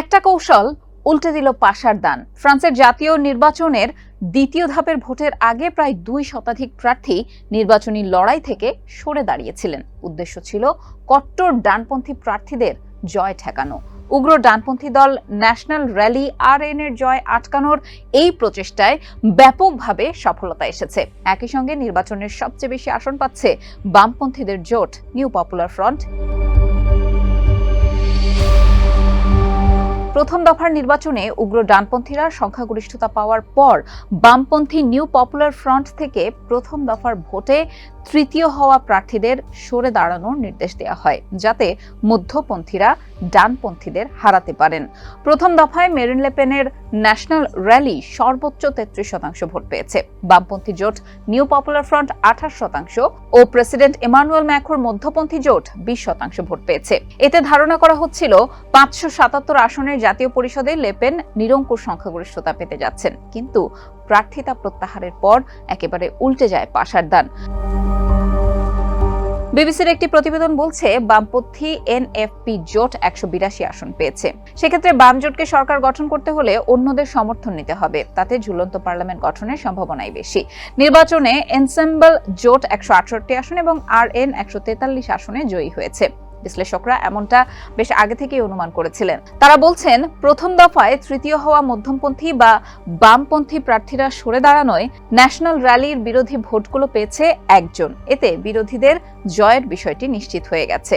একটা কৌশল উল্টে দিল পাশার দান। ফ্রান্সের জাতীয় নির্বাচনের দ্বিতীয় ধাপের ভোটের আগে প্রায় দুই শতাধিক প্রার্থী নির্বাচনী লড়াই থেকে সরে দাঁড়িয়েছিলেন। উদ্দেশ্য ছিল কট্টর ডানপন্থী প্রার্থীদের জয় ঠেকানো। উগ্র ডানপন্থী দল ন্যাশনাল র্যালি আর এন এর জয় আটকানোর এই প্রচেষ্টায় ব্যাপকভাবে সফলতা এসেছে। একই সঙ্গে নির্বাচনের সবচেয়ে বেশি আসন পাচ্ছে বামপন্থীদের জোট নিউ পপুলার ফ্রন্ট। প্রথম দফার নির্বাচনে উগ্র ডানপন্থীরা সংখ্যাগরিষ্ঠতা পাওয়ার পর বামপন্থী নিউ পপুলার ফ্রন্ট থেকে প্রথম দফার ভোটে তৃতীয় হওয়া প্রার্থীদের সরে দাঁড়ানোর নির্দেশ দেওয়া হয়, যাতে মধ্যপন্থীরা ডানপন্থীদের হারাতে পারেন। প্রথম দফায় মেরিন লেপেনের ন্যাশনাল র্যালি সর্বোচ্চ তেত্রিশ শতাংশ ভোট পেয়েছে। বামপন্থী জোট নিউ পপুলার ফ্রন্ট আঠাশ শতাংশ ও প্রেসিডেন্ট ইমানুয়েল ম্যাখোর মধ্যপন্থী জোট বিশ শতাংশ ভোট পেয়েছে। এতে ধারণা করা হচ্ছিল পাঁচশো সাতাত্তর আসনের জাতীয় পরিষদে লেপেন নিরঙ্কুশ সংখ্যাগরিষ্ঠতা পেতে যাচ্ছেন। কিন্তু প্রার্থিতা প্রত্যাহারের পর একেবারে উল্টে যায় পাশার দান। বিবিসির একটি প্রতিবেদন বলছে, বামপন্থী এনএফপি জোট একশো বিরাশি আসন পেয়েছে। সেক্ষেত্রে বাম জোটকে সরকার গঠন করতে হলে অন্যদের সমর্থন নিতে হবে। তাতে ঝুলন্ত পার্লামেন্ট গঠনের সম্ভাবনাই বেশি। নির্বাচনে এনসেম্বল জোট একশো আটষট্টি আসন এবং আর এন একশো তেতাল্লিশ আসনে জয়ী হয়েছে। বিশ্লেষকরা এমনটা বেশ আগে থেকেই অনুমান করেছিলেন। তারা বলছেন, প্রথম দফায় তৃতীয় হওয়া মধ্যমপন্থী বা বামপন্থী প্রার্থীরা সরে দাঁড়ানোয় ন্যাশনাল র্যালির বিরোধী ভোটগুলো পেয়েছে একজন। এতে বিরোধীদের জয়ের বিষয়টি নিশ্চিত হয়ে গেছে।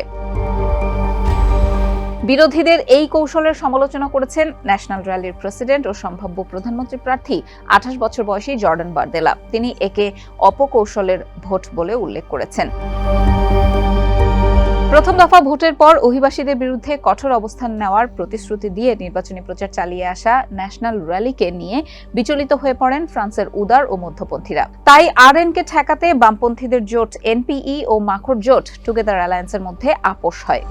বিরোধীদের এই কৌশলের সমালোচনা করেছেন ন্যাশনাল র্যালির প্রেসিডেন্ট ও সম্ভাব্য প্রধানমন্ত্রী প্রার্থী আঠাশ বছর বয়সী জর্ডান বার্দেলা। তিনি একে অপকৌশলের ভোট বলে উল্লেখ করেছেন। প্রথম দফা ভোটের পর অভিবাসীদের বিরুদ্ধে কঠোর অবস্থান নেওয়ার প্রতিশ্রুতি দিয়ে নির্বাচনী প্রচার চালিয়ে আসা ন্যাশনাল র্যালিকে নিয়ে বিচলিত হয়ে পড়েন ফ্রান্সের উদার ও মধ্যপন্থীরা। তাই আর কে ঠেকাতে বামপন্থীদের জোট এনপিই ও মাখর জোট টুগেদার অ্যালায়েন্সের মধ্যে আপোষ হয়।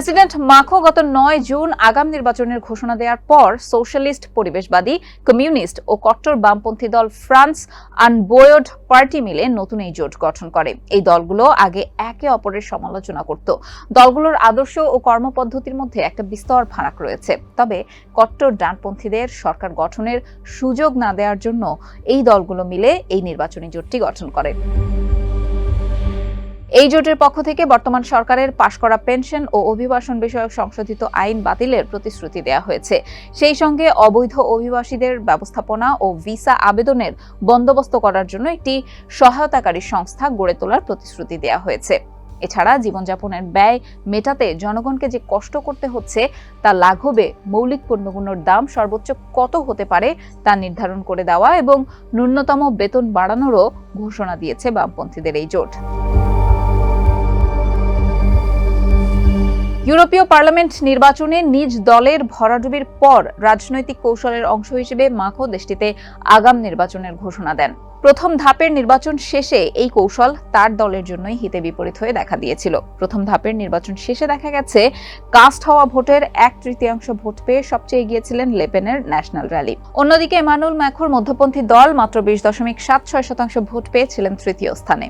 প্রেসিডেন্ট মাখো গত নয় জুন আগাম নির্বাচনের ঘোষণা দেওয়ার পর সোশ্যালিস্ট, পরিবেশবাদী, কমিউনিস্ট ও কট্টর বামপন্থী দল ফ্রান্স আনবোয়ড পার্টি মিলে নতুন এই জোট গঠন করে। এই দলগুলো আগে একে অপরের সমালোচনা করত। দলগুলোর আদর্শ ও কর্মপদ্ধতির মধ্যে একটা বিস্তর ফারাক রয়েছে। তবে কট্টর ডানপন্থীদের সরকার গঠনের সুযোগ না দেওয়ার জন্য এই দলগুলো মিলে এই নির্বাচনী জোটটি গঠন করে। এই জোটের পক্ষ থেকে বর্তমান সরকারের পাশ করা পেনশন ও অভিবাসন বিষয়ক সংশোধিত আইন বাতিলের প্রতিশ্রুতি দেওয়া হয়েছে। সেই সঙ্গে অবৈধ অভিবাসীদের ব্যবস্থাপনা ও ভিসা আবেদনের বন্দোবস্ত করার জন্য একটি সহায়তাকারী সংস্থা গড়ে তোলার প্রতিশ্রুতি দেওয়া হয়েছে। এছাড়া জীবনযাপনের ব্যয় মেটাতে জনগণকে যে কষ্ট করতে হচ্ছে, তা লাঘবে মৌলিক পণ্যগুলোর দাম সর্বোচ্চ কত হতে পারে তা নির্ধারণ করে দেওয়া এবং ন্যূনতম বেতন বাড়ানোরও ঘোষণা দিয়েছে বামপন্থীদের এই জোট। ইউরোপীয় পার্লামেন্ট নির্বাচনে নিজ দলের ভরাডুবির পর রাজনৈতিক কৌশলের অংশ হিসেবে মাখো দেশটিতে আগাম নির্বাচনের ঘোষণা দেন। প্রথম ধাপের নির্বাচন শেষে এই কৌশল তার দলের জন্যই হিতে বিপরীত হয়ে দেখা দিয়েছিল। প্রথম ধাপের নির্বাচন শেষে দেখা গেছে, কাস্ট হওয়া ভোটের এক তৃতীয়াংশ ভোট পেয়ে সবচেয়ে এগিয়েছিলেন লেপেনের ন্যাশনাল র্যালি। অন্যদিকে এমানুল ম্যাখোর মধ্যপন্থী দল মাত্র বিশ দশমিক সাত ছয় শতাংশ ভোট পেয়েছিলেন তৃতীয় স্থানে।